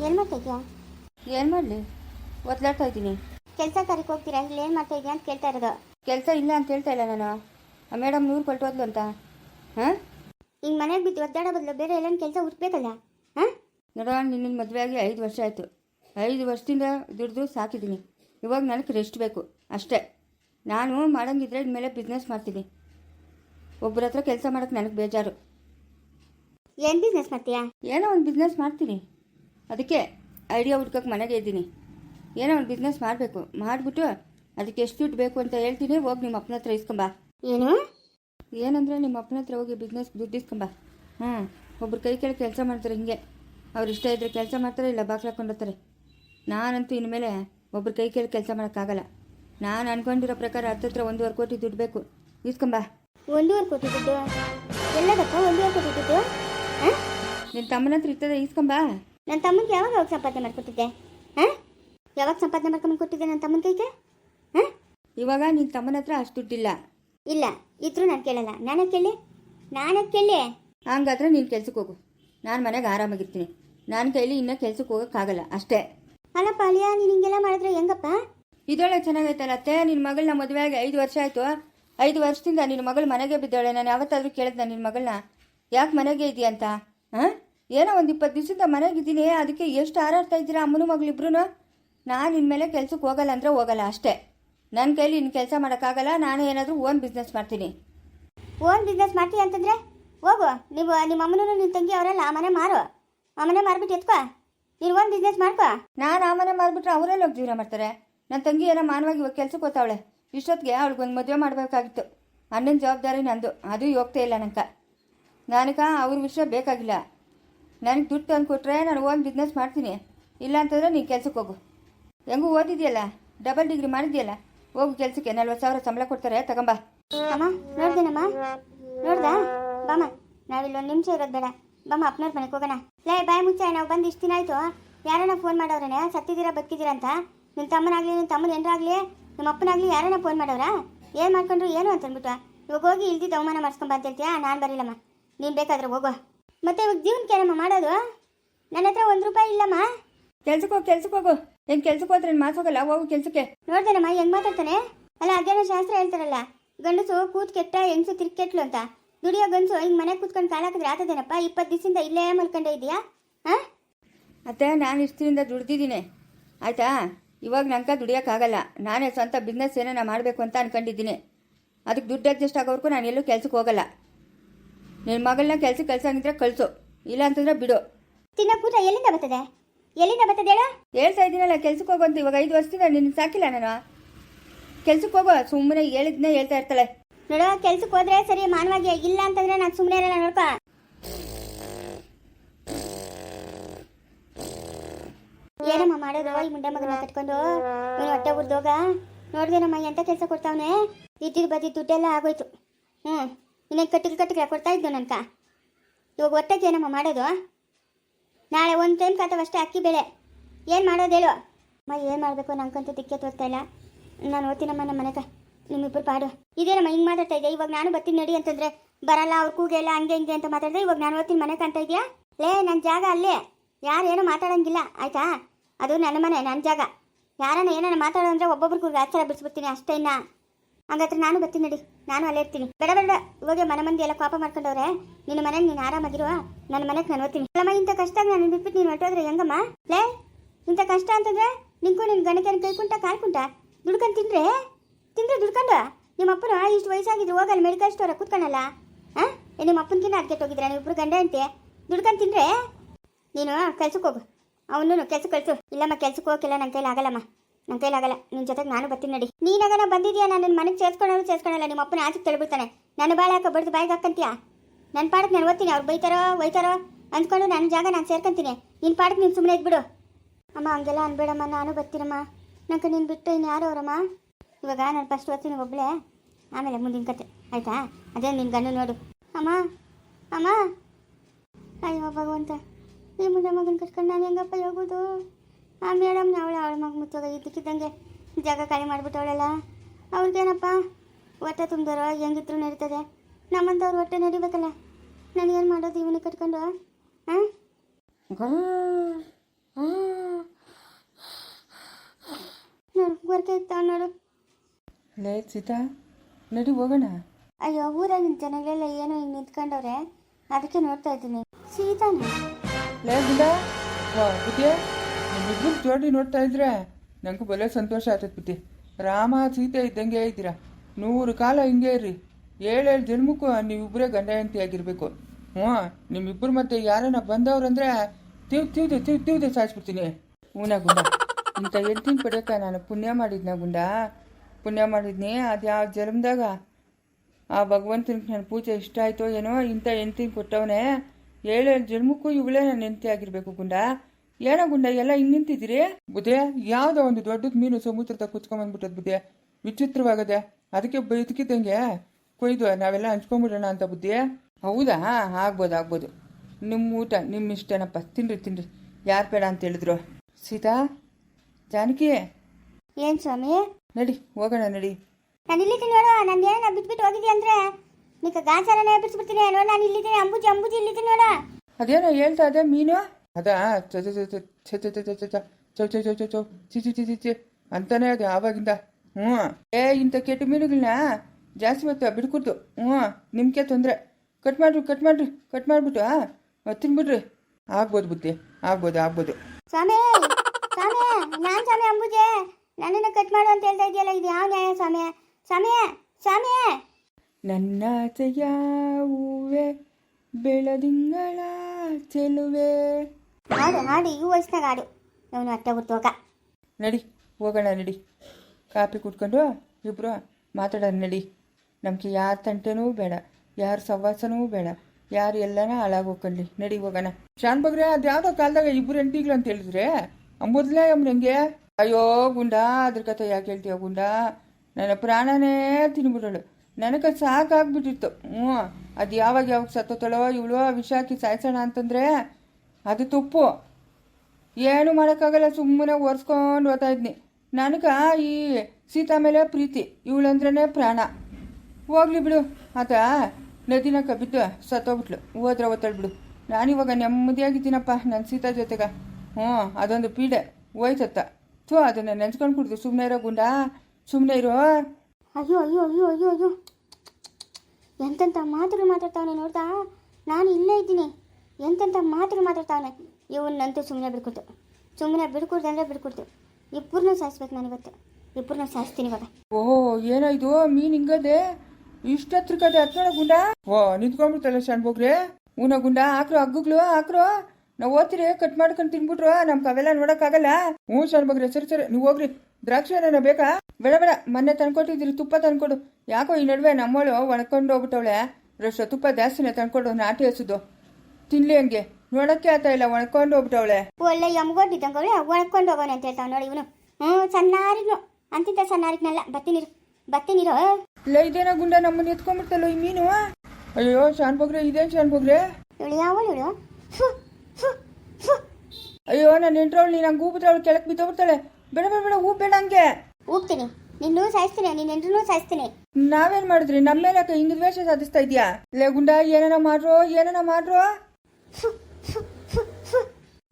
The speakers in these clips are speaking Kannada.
ಏನು ಮಾಡ್ತಾ ಇದೆಯಾ ಏನು ಮಾಡಲಿ? ಒದ್ಲಾಡ್ತಾ ಇದ್ದೀನಿ. ಕೆಲಸ ಕರೆಗೆ ಹೋಗ್ತೀರಾ? ಇಲ್ಲಿ ಏನು ಮಾಡ್ತಾ ಇದೆಯಾ ಅಂತ ಕೇಳ್ತಾ ಇರೋದು. ಕೆಲಸ ಇಲ್ಲ ಅಂತ ಹೇಳ್ತಾ ಇಲ್ಲ ನಾನು. ಆ ಮೇಡಮ್ ನೂರು ಕೊಟ್ಟು ಹೋದ್ಲು ಅಂತ. ಹಾಂ? ಈಗ ಮನೆಗೆ ಬಿದ್ದು ಒದ್ದಾಡೋ ಬದಲು ಬೇರೆ ಎಲ್ಲ ಕೆಲಸ ಹುಡ್ಬೇಕಲ್ಲ ಹಾಂ? ನೋಡೋ ನಿನ್ನ ಮದುವೆ ಆಗಿ ಐದು ವರ್ಷ ಆಯಿತು. ಐದು ವರ್ಷದಿಂದ ದುಡ್ದು ಸಾಕಿದ್ದೀನಿ. ಇವಾಗ ನನಗೆ ರೆಸ್ಟ್ ಬೇಕು. ಅಷ್ಟೇ. ನಾನು ಮಾಡಂಗಿದ್ರೆ ಇನ್ಮೇಲೆ ಬಿಸ್ನೆಸ್ ಮಾಡ್ತೀನಿ. ಒಬ್ಬರ ಹತ್ರ ಕೆಲಸ ಮಾಡೋಕ್ಕೆ ನನಗೆ ಬೇಜಾರು. ಏನು ಬಿಸ್ನೆಸ್ ಮಾಡ್ತೀಯಾ? ಏನೋ ಒಂದು ಬಿಸ್ನೆಸ್ ಮಾಡ್ತೀನಿ. ಅದಕ್ಕೆ ಐಡಿಯಾ ಹುಡ್ಕೋಕೆ ಮನೆಗೆ ಇದ್ದೀನಿ. ಏನೋ ಒಂದು ಬಿಸ್ನೆಸ್ ಮಾಡಬೇಕು. ಮಾಡಿಬಿಟ್ಟು ಅದಕ್ಕೆ ಎಷ್ಟು ದುಡ್ಡು ಬೇಕು ಅಂತ ಹೇಳ್ತೀನಿ. ಹೋಗಿ ನಿಮ್ಮ ಅಪ್ಪನ ಹತ್ರ ಇಸ್ಕೊಂಬಾ ಏನು? ಏನಂದರೆ ನಿಮ್ಮ ಅಪ್ಪನ ಹತ್ರ ಹೋಗಿ ಬಿಸ್ನೆಸ್ ದುಡ್ಡು ಇಸ್ಕೊಂಬಾ ಹ್ಞೂ ಒಬ್ರು ಕೈ ಕೆಳಗೆ ಕೆಲಸ ಮಾಡ್ತಾರೆ ಹಿಂಗೆ. ಅವ್ರು ಇಷ್ಟ ಇದ್ದರೆ ಕೆಲಸ ಮಾಡ್ತಾರೆ ಇಲ್ಲ ಬಾಕ್ಲು ಹಾಕೊಂಡಿರ್ತಾರೆ ನಾನಂತೂ ಇನ್ಮೇಲೆ ಒಬ್ರು ಕೈ ಕೆಳಗೆ ಕೆಲಸ ಮಾಡೋಕ್ಕಾಗಲ್ಲ ನಾನು ಅನ್ಕೊಂಡಿರೋ ಪ್ರಕಾರ ಹತ್ತತ್ರ ಒಂದೂವರೆ ಕೋಟಿ ದುಡ್ಡು ಬೇಕು. ಇಸ್ಕೊಂಬಾ ಒಂದೂವರೆ ಕೋಟಿ ದುಡ್ಡು? ಎಲ್ಲದಪ್ಪ ಒಂದೂವರೆ ಕೋಟಿ ದುಡ್ಡು? ಹಾಂ? ನಿನ್ನ ತಮ್ಮನ ಹತ್ರ ಇರ್ತದೆ ಇಸ್ಕೊಂಬ ನನ್ನ ತಮ್ಮನಿಗೆ ಯಾವಾಗ ಯಾವಾಗ ಸಂಪಾದನೆ ಮಾಡ್ಕೊಟ್ಟಿದ್ದೆ? ಹಾಂ? ಯಾವಾಗ ಸಂಪಾದನೆ ಮಾಡ್ಕೊಂಡು ಕೊಟ್ಟಿದ್ದೆ ನನ್ನ ತಮ್ಮನ ಕೈಗೆ? ಹಾಂ? ಇವಾಗ ನಿನ್ನ ತಮ್ಮನ ಹತ್ರ ಅಷ್ಟು ದುಡ್ಡಿಲ್ಲ. ಇಲ್ಲ ಇದ್ರೂ ನಾನು ಕೇಳಲ್ಲ. ನಾನೇ ಕೇಳಿ? ನಾನೇ ಕೇಳಿ? ಹಂಗಾದ್ರೆ ನೀನು ಕೆಲ್ಸಕ್ಕೆ ಹೋಗು. ನಾನು ಮನೆಗೆ ಆರಾಮಾಗಿರ್ತೀನಿ. ನಾನು ಕೈಲಿ ಇನ್ನೂ ಕೆಲ್ಸಕ್ಕೆ ಹೋಗೋಕ್ಕಾಗಲ್ಲ ಅಷ್ಟೇ. ಅಲ್ಲಪ್ಪ ಅಳಿಯ ನೀನು ಹಿಂಗೆಲ್ಲ ಮಾಡಿದ್ರೆ ಹೆಂಗಪ್ಪ? ಇದೊಳ್ಳೆ ಚೆನ್ನಾಗೈತಲ್ಲ ಅತ್ತೆ? ನಿನ್ನ ಮಗಳನ್ನ ಮದುವೆ ಆಗಿ ಐದು ವರ್ಷ ಆಯಿತು. ಐದು ವರ್ಷದಿಂದ ನಿನ್ನ ಮಗಳು ಮನೆಗೆ ಬಿದ್ದಾಳೆ. ನಾನು ಯಾವತ್ತಾದರೂ ಕೇಳಿದ್ನ ನಿನ್ನ ಮಗಳನ್ನ ಯಾಕೆ ಮನೆಗೆ ಇದೆಯಾ ಅಂತ? ಹಾಂ? ಏನೋ ಒಂದು ಇಪ್ಪತ್ತು ದಿವಸದಿಂದ ಮನೆಗಿದ್ದೀನಿ ಅದಕ್ಕೆ ಎಷ್ಟು ಹಾರಾಡ್ತಾ ಇದ್ದೀರಾ ಅಮ್ಮನ ಮಗಳಿಬ್ರು ನಾನು ಇನ್ಮೇಲೆ ಕೆಲ್ಸಕ್ಕೆ ಹೋಗಲ್ಲ ಅಂದರೆ ಹೋಗಲ್ಲ ಅಷ್ಟೇ. ನನ್ನ ಕೈಲಿ ಇನ್ನು ಕೆಲಸ ಮಾಡೋಕ್ಕಾಗಲ್ಲ ನಾನು ಏನಾದರೂ ಓನ್ ಬಿಸ್ನೆಸ್ ಮಾಡ್ತೀನಿ. ಓನ್ ಬಿಸ್ನೆಸ್ ಮಾಡ್ತೀಯ ಅಂತಂದರೆ? ಹೋಗು ನೀವು ನಿಮ್ಮ ಅಮ್ಮನೂ ನಿನ್ನ ತಂಗಿ ಅವರೆಲ್ಲ ಆ ಮನೆ ಮಾರು. ಆ ಮನೆ ಮಾರ್ಬಿಟ್ಟು ಎತ್ಕೋ. ನೀನು ಓನ್ ಬಿಸ್ನೆಸ್ ಮಾಡ್ಕೋ. ನಾನು ಆ ಮನೆ ಮಾರ್ಬಿಟ್ರೆ ಅವರೆಲ್ಲ ಹೋಗಿ ಜೀವನ ಮಾಡ್ತಾರೆ. ನನ್ನ ತಂಗಿ ಏನೋ ಮಾನವಾಗಿ ಇವಾಗ ಕೆಲಸಕ್ಕೆ ಹೋಗ್ತಾವಳೆ. ಇಷ್ಟೊತ್ತಿಗೆ ಅವಳಿಗೊಂದು ಮದುವೆ ಮಾಡಬೇಕಾಗಿತ್ತು. ಅಣ್ಣನ ಜವಾಬ್ದಾರಿ ನಂದು ಅದು ಹೋಗ್ತಾ ಇಲ್ಲ ನನಗೆ ನನಗೆ ಅವ್ರ ವಿಷಯ ಬೇಕಾಗಿಲ್ಲ. ನನಗೆ ದುಡ್ಡು ತಂದು ಕೊಟ್ಟರೆ ನಾನು ಓನ್ ಬಿಸ್ನೆಸ್ ಮಾಡ್ತೀನಿ. ಇಲ್ಲ ಅಂತಂದ್ರೆ ನೀನು ಕೆಲ್ಸಕ್ಕೆ ಹೋಗು. ಹೆಂಗೂ ಓದಿದ್ಯಲ್ಲ? Double degree ಮಾಡಿದೆಯಲ್ಲ? ಹೋಗು ಕೆಲಸಕ್ಕೆ, ನಲ್ವತ್ತು ಸಾವಿರ ಸಂಬಳ ಕೊಡ್ತಾರೆ, ತಗೊಂಬ. ಅಮ್ಮ, ನೋಡ್ದೇನಮ್ಮ? ನೋಡ್ದಾ? ಬಾಮ ನಾವಿಲ್ಲೊಂದು ನಿಮಿಷ ಇರೋದು ಬೇಡ. ಬಾಮ ಅಪ್ಪನವ್ರ ಮನೆಗೆ ಹೋಗೋಣ. ಲೇ, ಬಾಯ್ ಮುಚ್ಚ, ನಾವು ಬಂದು ಇಷ್ಟು ದಿನ ಆಯಿತು. ಯಾರನ್ನ ಫೋನ್ ಮಾಡೋರೇನೆ? ಸತ್ತಿದ್ದೀರಾ, ಬದುಕಿದ್ದೀರಾ ಅಂತ? ನಿಮ್ಮ ತಮ್ಮನಾಗಲಿ ನಿಮ್ಮ ತಮ್ಮನ ಏನಾರಾಗಲಿ ನಿಮ್ಮ ಅಪ್ಪನಾಗಲಿ ಯಾರನ್ನ ಫೋನ್ ಮಾಡೋರಾ? ಏನು ಮಾಡ್ಕೊಂಡ್ರು, ಏನು ಅಂತ ಅಂದ್ಬಿಟ್ಟು ಇವಾಗ ಹೋಗಿ ಇಲ್ದಿದ್ದು ಅವಮಾನ ಮಾಡ್ಸ್ಕೊಂಬ ಅಂತ ಹೇಳ್ತೀಯಾ? ನಾನು ಬರಲಿಲ್ಲಮ್ಮ ನೀನು ಬೇಕಾದ್ರೆ ಹೋಗು. ಮತ್ತೆ ಇವಾಗ ಜೀವನಕ್ಕೆ ಏನಮ್ಮ ಮಾಡೋದು? ನನ್ನ ಹತ್ರ ಒಂದು ರೂಪಾಯಿ ಇಲ್ಲಮ್ಮ. ಕೆಲ್ಸಕ್ಕೆ ಹೋಗಿ ಕೆಲ್ಸಕ್ಕೆ ಹೋಗು. ಏನು ಕೆಲ್ಸಕ್ಕೆ ಹೋದ್ರೆ ಹೋಗಲ್ಲ ಹೋಗು ಕೆಲ್ಸಕ್ಕೆ. ನೋಡ್ದೇನಮ್ಮ ಹೆಂಗ್ ಮಾತಾಡ್ತಾನೆ? ಅಲ್ಲ ಅದೇನೋ ಶಾಸ್ತ್ರ ಹೇಳ್ತಾರಲ್ಲ ಗಂಡಸು ಕೂತ್ ಕೆಟ್ಟ ಹೆಂಗಸು ತಿರ್ಕೆಟ್ಲು ಅಂತ. ದುಡಿಯೋ ಗಂಡಸು ಹಿಂಗ್ ಮನೆ ಕೂತ್ಕೊಂಡು ಕಾಲಾಕಿದ್ರೆ ಆತದೇನಪ್ಪ ಇಪ್ಪತ್ತು ದಿವಸದಿಂದ ಇಲ್ಲೇ ಮಲ್ಕೊಂಡೆ ಇದೆಯಾ ಹಾ? ಅತ್ತೆ ನಾನು ಇಷ್ಟರಿಂದ ದುಡ್ದಿದ್ದೀನಿ. ಆಯಿತಾ? ಇವಾಗ ನಂಗೆ ದುಡಿಯೋಕ್ಕಾಗಲ್ಲ ನಾನೇ ಸ್ವಂತ ಬಿಸ್ನೆಸ್ ಏನೋ ಮಾಡಬೇಕು ಅಂತ ಅನ್ಕೊಂಡಿದ್ದೀನಿ. ಅದಕ್ಕೆ ದುಡ್ಡು ಅಡ್ಜಸ್ಟ್ ಆಗೋವರೆಗೂ ನಾನು ಎಲ್ಲೂ ಕೆಲ್ಸಕ್ಕೆ ಹೋಗಲ್ಲ. ನಿನ್ನ ಮಗಳನ್ನ ಕೆಲಸ ಕೆಲಸ ಆಗಿದ್ರೆ ಕಳಿಸು ಇಲ್ಲ ಅಂತಂದ್ರೆ ಬಿಡು. ತಿನ್ನ ಕೂತ ಎಲ್ಲಿಂದ ಬರ್ತದೆ? ಎಲ್ಲಿಂದ ಬರ್ತದೆ ಹೇಳು? ಹೇಳ್ತಾ ಇದ್ದೀನಲ್ಲ ಕೆಲ್ಸಕ್ಕೆ ಹೋಗು ಅಂತ ಇವಾಗ ಐದು ವರ್ಷದಿಂದ ನಿನ್ನ ಸಾಕಿಲ್ಲ ನಾನು. ಕೆಲ್ಸಕ್ಕೆ ಹೋಗು ಸುಮ್ಮನೆ ಹೇಳಿದ್ನ ಹೇಳ್ತಾ ಇರ್ತಾಳೆ. ನೋಡೋ ಕೆಲ್ಸಕ್ಕೆ ಹೋದ್ರೆ ಸರಿ ಮಾನವಾಗಿ ಇಲ್ಲ ಅಂತಂದ್ರೆ ನಾನು ಸುಮ್ಮನೆ ಇರಲ್ಲ ನೋಡ್ಕೊ. ಏನಮ್ಮ ಮಾಡೋದು? ಈ ಮುಂಡೆ ಮಗನ ಕಟ್ಕೊಂಡು ಇವನು ಹೊಟ್ಟೆ ಉರ್ದೋಗ ನೋಡ್ದೇನಮ್ಮ ಎಂತ ಕೆಲಸ ಕೊಡ್ತಾವನೆ? ಇದ್ದಿದ್ದು ಬದಿ ದುಡ್ಡೆಲ್ಲ ಆಗೋಯ್ತು. ಹ್ಞೂ ಇನ್ನೇನು ಕಟ್ಟಿಗೆ ಕಟ್ಟಿಗೆ ಕೊಡ್ತಾ ಇದ್ದು ನನ್ಕ ಇವಾಗ ಹೊಟ್ಟೆಗೆ ಏನಮ್ಮ ಮಾಡೋದು? ನಾಳೆ ಒಂದು ಟೈಮ್ ಕಾತವಷ್ಟೇ ಅಕ್ಕಿ ಬೆಳೆ? ಏನು ಮಾಡೋದು ಹೇಳು? ಅಮ್ಮ, ಏನು ಮಾಡಬೇಕು? ನಂಗಂತೂ ದಿಕ್ಕೆ ತೋರ್ತಾ ಇಲ್ಲ. ನಾನು ಓದ್ತೀನಮ್ಮ ನಮ್ಮ ಮನೆಗೆ. ನಿಮ್ಮಿಬ್ಬರು ಪಾಡು. ಇದೇನಮ್ಮ, ಹಿಂಗೆ ಮಾತಾಡ್ತಾ ಇದ್ದೆ ಇವಾಗ ನಾನು ಬರ್ತೀನಿ ನಡಿ ಅಂತಂದ್ರೆ, ಬರಲ್ಲ, ಅವ್ರ ಕೂಗೆಲ್ಲ ಹಂಗೆ ಹಿಂಗೆ ಅಂತ ಮಾತಾಡಿದೆ. ಇವಾಗ ನಾನು ಓದ್ತೀನಿ, ಮನೆ ಕಾಣ್ತಾ ಇದೆಯಾ? ಲೇ ನನ್ನ ಜಾಗ ಅಲ್ಲೇ. ಯಾರು ಮಾತಾಡೋಂಗಿಲ್ಲ, ಆಯ್ತಾ? ಅದು ನನ್ನ ಮನೆ ನನ್ನ ಜಾಗ. ಯಾರನ್ನ ಏನಾರ ಮಾತಾಡೋದಂದ್ರೆ ಒಬ್ಬೊಬ್ರಿಗೆ ಆಚಾರ ಬಿಡಿಸ್ಬಿಡ್ತೀನಿ ಅಷ್ಟೇ ಇನ್ನ. ಹಂಗಾದ್ರೆ ನಾನು ಬರ್ತೀನಿ ನಡಿ. ನಾನು ಅಲ್ಲೇ ಇರ್ತೀನಿ. ಬೇಡ ಬೇಡ ಇವಾಗ ಮನೆ ಮಂದಿ ಎಲ್ಲ ಕೋಪ ಮಾಡ್ಕೊಂಡವ್ರೆ, ನಿನ್ನ ಮನೆಗೆ ನೀನು ಆರಾಮಾಗಿರುವ, ನನ್ನ ಮನೆಗೆ ನಾನು ಓದ್ತೀನಿ. ಅಲ್ಲಮ್ಮ, ಇಂಥ ಕಷ್ಟ ನಾನು ಬಿಟ್ಬಿಟ್ಟು ನೀನು ಹೊಟ್ಟೋದ್ರೆ ಹೆಂಗಮ್ಮ? ಲೇ, ಇಂಥ ಕಷ್ಟ ಅಂತಂದ್ರೆ ನಿಂಗೂ ನಿನ್ನ ಗಣಕನ ಕೈಕುಂಟ ಕಾಲ್ಕುಂಟ ದುಡ್ಕೊಂಡು ತಿನ್ರೆ ತಿಂದ್ರೆ ದುಡ್ಕೊಂಡು? ನಿಮ್ಮ ಅಪ್ಪನ ಇಷ್ಟು ವಯಸ್ಸಾಗಿದ್ರು ಹೋಗಲ್ಲ ಮೆಡಿಕಲ್ ಸ್ಟೋರ ಕೂತ್ಕೊಳ್ಳಲ್ಲ ಹಾಂ? ನಿಮ್ಮ ಅಪ್ಪನಕಿನ್ನ ಅದಕ್ಕೆ ಹೋಗಿದ್ರೆ ನೀವಿಬ್ರು ಗಂಡ ಅಂತೆ ದುಡ್ಕೊಂಡು ತಿಂದ್ರೆ? ನೀನು ಕೆಲ್ಸಕ್ಕೆ ಹೋಗು. ಅವನು ಕೆಲ್ಸಕ್ಕೆ ಕಳ್ಸು. ಇಲ್ಲಮ್ಮ ಕೆಲ್ಸಕ್ಕೆ ಹೋಗಿಲ್ಲ ನನ್ನ ಕೈಲಿ ಆಗಲ್ಲಮ್ಮ. ನನ್ನ ಕೈಲಿ ನಿನ್ನ ಜೊತೆಗೆ ನಾನು ಬರ್ತೀನಿ ನಡಿ. ನೀನಾಗನ ಬಂದಿದ್ಯಾ? ನಾನು ನನ್ನ ಮನೆಗೆ ಸೇರ್ಸ್ಕೊಂಡವ್ರು ಸೇರ್ಸ್ಕೊಳಲ್ಲ. ನಿಮ್ಮ ಅಪ್ಪನ ಆಚೆ ತಳ್ಬಿಡ್ತಾನೆ. ನನ್ನ ಬಾಳೆ ಹಾಕೋ ಬಡ್ದು ಬಾಯಿಗೆ ಹಾಕಂತೀಯ? ನನ್ನ ಪಾಡಕ್ಕೆ ನಾನು ಓದ್ತೀನಿ. ಅವ್ರು ಬೈತಾರೋ ಒಯ್ತಾರೋ ಅಂದ್ಕೊಂಡು ನನ್ನ ಜಾಗ ನಾನು ಸೇರ್ಕೊಂತೀನಿ. ನಿನ್ನ ಪಾಡಕ್ಕೆ ನೀನು ಸುಮ್ಮನೆ ಇದ್ಬಿಡು. ಅಮ್ಮ, ಹಂಗೆಲ್ಲ ಅನ್ಬೇಡಮ್ಮ. ನಾನು ಬರ್ತೀನಮ್ಮ. ನಂಗೆ ನೀನು ಬಿಟ್ಟು ಇನ್ನು ಯಾರು ಅವರಮ್ಮ? ಇವಾಗ ನಾನು ಫಸ್ಟ್ ಓದ್ತೀನಿ ಒಬ್ಬಳೇ ಆಮೇಲೆ ಮುಂದಿನ ಕತೆ. ಆಯಿತಾ? ಅದೇ ನಿನ್ನ ಗಂಡು ನೋಡು. ಅಮ್ಮ ಅಮ್ಮ. ಅಯ್ಯೋ ಭಗವಂತ. ಈ ಮುಂದೆ ಮಗನ ಕಟ್ಕೊಂಡು ನಾನು ಹೆಂಗಪ್ಪ ಹೋಗೋದು? ಆ ಮೇಡಮ್ ಅವಳು ಅವಳ ಮಗ ಮುಚ್ಚೋಗ ಇದ್ದಕ್ಕಿದ್ದಂಗೆ ಜಾಗ ಖಾಲಿ ಮಾಡಿಬಿಟ್ಟವಳಲ್ಲ. ಅವ್ರಿಗೇನಪ್ಪ? ಹೊಟ್ಟೆ ತುಂಬಿದಾರೋ ಹೆಂಗಿದ್ರು ನಡೀತದೆ. ನಮ್ಮಂಥವ್ರು ಹೊಟ್ಟೆ ನಡಿಬೇಕಲ್ಲ. ನಾನು ಏನು ಮಾಡೋದು ಇವನಿಗೆ ಕಟ್ಕೊಂಡು? ಹಾಂ ನೋಡು ಗೊರ್ಕೆ ಇರ್ತಾವ ನೋಡು. ಲೇ ಸೀತಾ ನಡಿ ಹೋಗೋಣ. ಅಯ್ಯೋ ಊರಾಗಿನ ಜನಗಳೆಲ್ಲ ಏನೋ ಹಿಂಗೆ ನಿಂತ್ಕೊಂಡವ್ರೆ. ಅದಕ್ಕೆ ನೋಡ್ತಾ ಇದ್ದೀನಿ. ಸೀತಾನ? ಲೇ ಗುಂಡ ಬುದ್ಧಿ ಜೋಡಿ ನೋಡ್ತಾ ಇದ್ರೆ ನಂಗೆ ಬಲೆ ಸಂತೋಷ ಆಗ್ತದೆ ಬಿಟ್ಟಿ ರಾಮ ಸೀತೆ ಇದ್ದಂಗೆ ಇದ್ದೀರಾ? ನೂರು ಕಾಲ ಹಿಂಗೆ ಇರ್ರಿ. ಏಳೇಳು ಜನ್ಮಕ್ಕೂ ನೀವಿಬ್ಬರೇ ಗಂಡ ಹೆಂಡತಿ ಆಗಿರಬೇಕು ಹ್ಞೂ ನಿಮ್ಮಿಬ್ಬರು ಮತ್ತೆ ಯಾರನ್ನ ಬಂದವ್ರಂದ್ರೆ ತಿವ್ ತಿವ್ದೆ ತಿವ್ ತಿವ್ದೆ ಸಾಯಿಸ್ಬಿಡ್ತೀನಿ. ಹೂನ ಗುಂಡ, ಇಂಥ ಹೆಂಡ್ತಿನ ಪಡೆಯಕ ನಾನು ಪುಣ್ಯ ಮಾಡಿದ್ನ ಗುಂಡ? ಪುಣ್ಯ ಮಾಡಿದ್ನಿ, ಅದು ಯಾವ ಜನ್ಮದಾಗ? ಆ ಭಗವಂತನಿಗೆ ನನ್ನ ಪೂಜೆ ಇಷ್ಟ ಆಯಿತೋ ಏನೋ ಇಂಥ ಹೆಂಡ್ತಿನ ಕೊಟ್ಟವನೇ, ಏಳೇಳು ಜನ್ಮಕ್ಕೂ ಇವಳೇ ನನ್ನ ಹೆಂಡತಿ ಆಗಿರಬೇಕು ಗುಂಡ. ಏನೋ ಗುಂಡ ಎಲ್ಲ ಹಿಂಗೆ ನಿಂತಿದ್ದೀರಿ? ಬುದ್ಧೆ ಯಾವುದೋ ಒಂದು ದೊಡ್ಡದ ಮೀನು ಸಮುದ್ರದ ಕುಚ್ಕೊಂಬಂದ್ಬಿಟ್ಟದ್ ಬುದ್ಧೆ ವಿಚಿತ್ರವಾಗದೆ. ಅದಕ್ಕೆ ಬದುಕಿದ್ದಂಗೆ ಕೊಯ್ದು ನಾವೆಲ್ಲ ಹಂಚ್ಕೊಂಬಿಡೋಣ ಅಂತ ಬುದ್ಧಿ. ಹೌದಾ? ಆಗ್ಬೋದು ಆಗ್ಬೋದು. ನಿಮ್ಮ ಊಟ ನಿಮ್ಮ ಇಷ್ಟನಪ್ಪ. ತಿನ್ರಿ ತಿನ್ರಿ. ಯಾರು ಬೇಡ ಅಂತ ಹೇಳಿದ್ರು. ಸೀತಾ? ಜಾನಕಿ? ಏನ್ ಸ್ವಾಮಿ? ನಡಿ ಹೋಗೋಣ ನಡಿ. ನಾನು ಇಲ್ಲಿದ್ದೀನಿ ನೋಡು. ನಾನು ಏನೋ ಬಿಟ್ಬಿಟ್ಟು ಹೋಗಿದ್ದೆ ಅಂದ್ರೆ? ನಿಕ್ಕ ಗಾಚಾರನೇ ಬಿಡಿಸ್ಬಿಡ್ತೀನಿ. ನೋಡು ನಾನು ಇಲ್ಲಿದ್ದೀನಿ. ಅಂಬುಜಿ ಅಂಬುಜಿ ಇಲ್ಲಿದ್ದೀನಿ ನೋಡು. ಅದೇನೋ ಹೇಳ್ತಾ ಅದೇ ಮೀನು? ಅದಾ ಚ ಚ ಚ ಚ ಚ ಚ ಚ ಚ ಚ ಚೌ ಚೌ ಚೌ ಚೌ ಚೌ ಚಿ ಚಿ ಚಿ ಚಿ ಚಿ ಅಂತಾನೆ ಅದು ಆವಾಗಿಂದ ಹ್ಞೂ ಏ ಇಂಥ ಕೆಟ್ಟ ಮೀನುಗಳನ್ನ ಜಾಸ್ತಿ ಹೊತ್ತು ಬಿಡ್ಕೊಡ್ತು ಹ್ಞೂ ನಿಮ್ಗೆ ತೊಂದರೆ ಕಟ್ ಮಾಡ್ರಿ ಕಟ್ ಮಾಡ್ರಿ ಕಟ್ ಮಾಡಿಬಿಟ್ಟು ತಿನ್ಬಿಡ್ರಿ ಆಗ್ಬೋದು ಬುದ್ಧಿ ಆಗ್ಬೋದು ಆಗ್ಬೋದು ಸ್ವಾಮಿ ಸ್ವಾಮಿ ನಾನು ಸ್ವಾಮಿ ಅಂಬುಜೆ ನನ್ನನ್ನು ಕಟ್ ಮಾಡು ಅಂತ ಹೇಳ್ತಾ ಇದೆಯಲ್ಲ ಇದು ಯಾವ ನ್ಯಾಯ ಸ್ವಾಮಿ ಸ್ವಾಮಿ ಸ್ವಾಮಿ ನನ್ನ ಹೂವೆ ಬೆಳದಿಂಗಳ ಚೆಲುವೆ ಹಾಡು ಹಾಡು, ಈ ವಯಸ್ಸಿನಾಗ ಹಾಡು. ಅವನು ಅತ್ತೆ ಹೋಗ ನಡಿ, ಹೋಗೋಣ ನಡಿ. ಕಾಫಿ ಕುಟ್ಕೊಂಡು ಇಬ್ಬರು ಮಾತಾಡೋಣ ನಡಿ. ನಮಗೆ ಯಾರ ತಂಟೆನೂ ಬೇಡ, ಯಾರ ಸವಾಸನೂ ಬೇಡ, ಯಾರು ಎಲ್ಲನ ಹಾಳಾಗೋಕಲ್ಲಿ ನಡಿ, ಹೋಗೋಣ. ಶಾನ್ ಬಗ್ರೆ, ಅದು ಯಾವುದೋ ಕಾಲದಾಗ ಇಬ್ಬರು ಎಂಟಿಗ್ಲು ಅಂತ ಹೇಳಿದ್ರೆ ಮೊದ್ಲೇ ಅಮ್ಮ ನಂಗೆ ಅಯ್ಯೋ, ಗುಂಡ, ಅದ್ರ ಕಥೆ ಯಾಕೆ ಹೇಳ್ತೀಯ ಗುಂಡ? ನನ್ನ ಪ್ರಾಣನೇ ತಿನ್ಬಿಡೋಳು. ನನಗೆ ಸಾಕಾಗ್ಬಿಟ್ಟಿತ್ತು. ಹ್ಞೂ ಅದು ಯಾವಾಗ ಯಾವಾಗ ಸತ್ತೋತಳೋ, ಇವಳು ವಿಷಾಕಿ ಸಾಯಿಸೋಣ ಅಂತಂದ್ರೆ ಅದು ತುಪ್ಪು. ಏನು ಮಾಡೋಕ್ಕಾಗಲ್ಲ, ಸುಮ್ಮನೆ ಒರೆಸ್ಕೊಂಡು ಓದ್ತಾ ಇದ್ನಿ. ನನಗೆ ಈ ಸೀತಾ ಮೇಲೆ ಪ್ರೀತಿ ಇವಳಂದ್ರೇ ಪ್ರಾಣ. ಹೋಗ್ಲಿ ಬಿಡು. ಆತ ನದಿನ ಕಬ್ಬಿದ್ದು ಸತ್ತೋಗ್ಬಿಟ್ಲು. ಹೋದ್ರೆ ಓದ್ತಾಳು ಬಿಡು. ನಾನಿವಾಗ ನೆಮ್ಮದಿಯಾಗಿದ್ದೀನಪ್ಪ ನನ್ನ ಸೀತಾ ಜೊತೆಗೆ. ಹ್ಞೂ, ಅದೊಂದು ಪೀಡೆ. ಹೋಯ್ತತ್ತ. ಥೂ, ಅದನ್ನು ನೆನ್ಸ್ಕೊಂಡು ಕುಡ್ದು ಸುಮ್ಮನೆ ಇರೋ ಗುಂಡ. ಸುಮ್ಮನೆ ಇರೋ. ಅಯ್ಯೋ ಅಯ್ಯೋ ಅಯ್ಯೋ ಅಯ್ಯೋ ಅಯ್ಯೋ. ಎಂತೆಂಥ ಮಾತುಗಳು ಮಾತಾಡ್ತಾವನೆ ನೋಡ್ತಾ. ನಾನು ಇಲ್ಲೇ ಇದ್ದೀನಿ. ಎಂತೆಂಥ ಮಾತುಗಳು ಮಾತಾಡ್ತಾವನೆ? ಇವನ್ನಂತೂ ಸುಮ್ಮನೆ ಬಿಡ್ಕೊಡ್ತು. ಸುಮ್ಮನೆ ಬಿಡ್ಕೊಡ್ದು ಅಂದರೆ ಬಿಡ್ಕೊಡ್ತು. ಇಬ್ಬರನ್ನೂ ಸಾಯಿಸ್ಬೇಕು ನಾನು ಇವತ್ತು. ಇಬ್ಬರನ್ನೂ ಸಾಯಿಸ್ತೀನಿ ಇವಾಗ. ಓಹೋ ಏನೋ ಇದು? ಮೀನು ಹಿಂಗದೆ? ಇಷ್ಟತ್ರ ಹತ್ರಕದೆ ಹತ್ತಿರ ಗುಂಡ. ಓ, ನಿಂತ್ಕೊಂಡ್ಬಿಡ್ತಲ್ಲ ಶಾಣ್ಬೋಗ್ರೆ ಬೋಗ್ರೆ? ಊನ ಗುಂಡ, ಹಾಕ್ರು ಹಗ್ಗುಗ್ಳು, ಹಾಕ್ರು. ನಾವು ಓದ್ತೀರಿ ಕಟ್ ಮಾಡ್ಕೊಂಡು ತಿನ್ಬಿಟ್ರು. ನಮ್ಗೆ ಅವೆಲ್ಲ ನೋಡೋಕ್ಕಾಗಲ್ಲ. ಹ್ಞೂ ಸಣ್ಣ ಬಗ್ರೆ, ಸರಿ ಸರಿ. ನೀವು ಹೋಗ್ರಿ. ದ್ರಾಕ್ಷಿ ಏನಾರ ಬೇಕಾ? ಬೇಡ ಬೇಡ. ಮೊನ್ನೆ ತಂದ್ಕೊಟ್ಟಿದ್ದೀರಿ ತುಪ್ಪ ತಂದ್ಕೊಡು. ಯಾಕೋ ಈ ನಡುವೆ ನಮ್ಮಳು ಒಣಕೊಂಡು ಹೋಗ್ಬಿಟ್ಟವಳೆ. ರಷ್ಟು ತುಪ್ಪ ಜಾಸ್ತಿನೇ ತಂದ್ಕೊಡು, ನಾಟಿ ಹಸುದು ತಿನ್ಲಿ ಹಂಗೆ. ನೋಡಕ್ಕೆ ಆತ ಇಲ್ಲ ಒಣಕೊಂಡು ಹೋಗ್ಬಿಟ್ಟವಳೆ. ಒಳ್ಳೆ ಎಮ್ಗೊಡ್ಡಿದ್ದಂಗೆ ಅವಳೆ ಒಣಕೊಂಡು ಹೋಗೋಣ ಅಂತ ಹೇಳ್ತಾವ ನೋಡಿ ಇವನು. ಹ್ಞೂ ಸಣ್ಣಾರಿಗ್ನು ಅಂತಿದ್ದ ಸಣ್ಣಾರಿಗ್ನಲ್ಲ ಬತ್ತಿನಿರು ಬತ್ತಿನಿರು ಇಲ್ಲ ಇದೇನ ಗುಂಡ ನಮ್ಮನ್ನ ಎತ್ಕೊಂಡ್ಬಿಡ್ತಲ್ಲ ಈ ಮೀನು? ಅಯ್ಯೋ ಶಾನ್ ಬೋಗ್ರೆ ಇದೇನು ಶಾನ್ ಬೋಗ್ರೆ ಇವಳು? ಯಾವಳು ಇವಳು ಅಯ್ಯೋ ನನ್ನ ಎಂಟ್ರವಳು ನೀನು ಹಂಗೆ ಹೂಬಿದ್ರೆ ಅವಳು ಕೆಳಕ್ಕೆ ಬಿದ್ದೋಗ್ಬಿಡ್ತಾಳೆ. ಬೇಡ ಬೇಡ ಬೇಡ ಹೂ ಬೇಡ ಹಂಗೆ. ಹೋಗ್ತೀನಿ ನಿನ್ನೂ ಸಾಯಿಸ್ತೀನಿ ನಿನ್ನ ಎಂಟ್ರೂ ಸಾಯಿಸ್ತೀನಿ. ನಾವೇನ್ ಮಾಡಿದ್ರಿ? ನಮ್ಮ ಮೇಲೆ ಹಿಂಗ್ ದ್ವೇಷ ಸಾಧಿಸ್ತಾ ಇದೀಯಾ? ಲೇ ಗುಂಡ ಏನಾರ ಮಾಡ್ರೋ ಏನಾರ ಮಾಡ್ರೋ?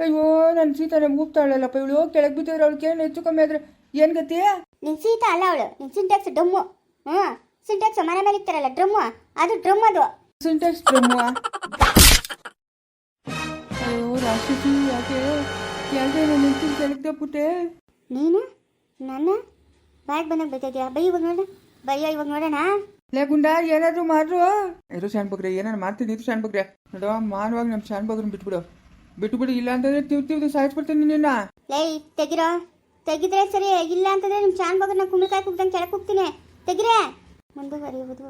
ಅಯ್ಯೋ ನನ್ನ ಸೀತಾನೆ ಮೂಗ್ತಾಳಲ್ಲಪ್ಪ. ಇವಳು ಕೆಳಗೆ ಬಿದ್ದಿದ್ರೆ ಅವಳು ಕೇಳಿ ಹೆಚ್ಚು ಕಮ್ಮಿ ಆದ್ರೆ ಏನ್ ಗತಿ? ನಿನ್ ಸೀತಾ ಅಲ್ಲ ಅವಳು. ನಿನ್ ಸಿಂಟ್ಯಾಕ್ಸ್ ಡ್ರಮ್ಮು. ಹ್ಞೂ ಸಿಂಟ್ಯಾಕ್ಸ್ ಮನೆ ಮೇಲೆ ಇರ್ತಾರಲ್ಲ ಡ್ರಮ್ಮು. ಅದು ಡ್ರಮ್ ಅದು. Sintex drum? ಅಯ್ಯೋ ರಾಕ್ಷಸಿ ಯಾಕೆ? ಯಾಕೆ ನಾನು ನಿಂತು ಕೆಳಗ್ದೆ ಪುಟ್ಟೆ ನೀನು? ನನ್ನ? ಬಾಯಿಗೆ ಬಂದಾಗ ಬೈತಿದ್ಯಾ ಬೈ ಇವಾಗ ನೋಡ. ಬೈಯ ಇವಾಗ ನೋಡೋಣ? ಲೇ ಗುಂಡ ಏನಾದ್ರು ಮಾಡ್ರು? ಇರು ಶಾನ್ ಬಗ್ರೆ ಏನಾರು ಮಾಡ್ತೀನಿ ಇದು ಶಾನ್ ಬಗ್ರೆ. ನೋಡು ಮಾನವಾಗಿ ನಮ್ಮ ಶಾನ್ ಬಗ್ರನ್ನ ಬಿಟ್ಬಿಡು. ಬಿಟ್ಬಿಡು ಇಲ್ಲ ಅಂತಂದ್ರೆ ತಿವ್ ತಿವ್ದು ಸಾಯಿಸ್ಬಿಡ್ತೀನಿ ನಿನ್ನ ಲೇ ತೆಗಿರೋ. ತೆಗಿದ್ರೆ ಸರಿ ಇಲ್ಲ ಅಂತಂದ್ರೆ ನಿಮ್ಮ ಚಾನ್ ಬಗ್ಗನ್ನ ಕುಂಬಳಕಾಯಿ ಕುಗ್ದಂಗೆ ಕೆಳಕ್ ಹೋಗ್ತೀನಿ ತೆಗಿರೆ. ಮುಂದುವರಿಯುವುದು.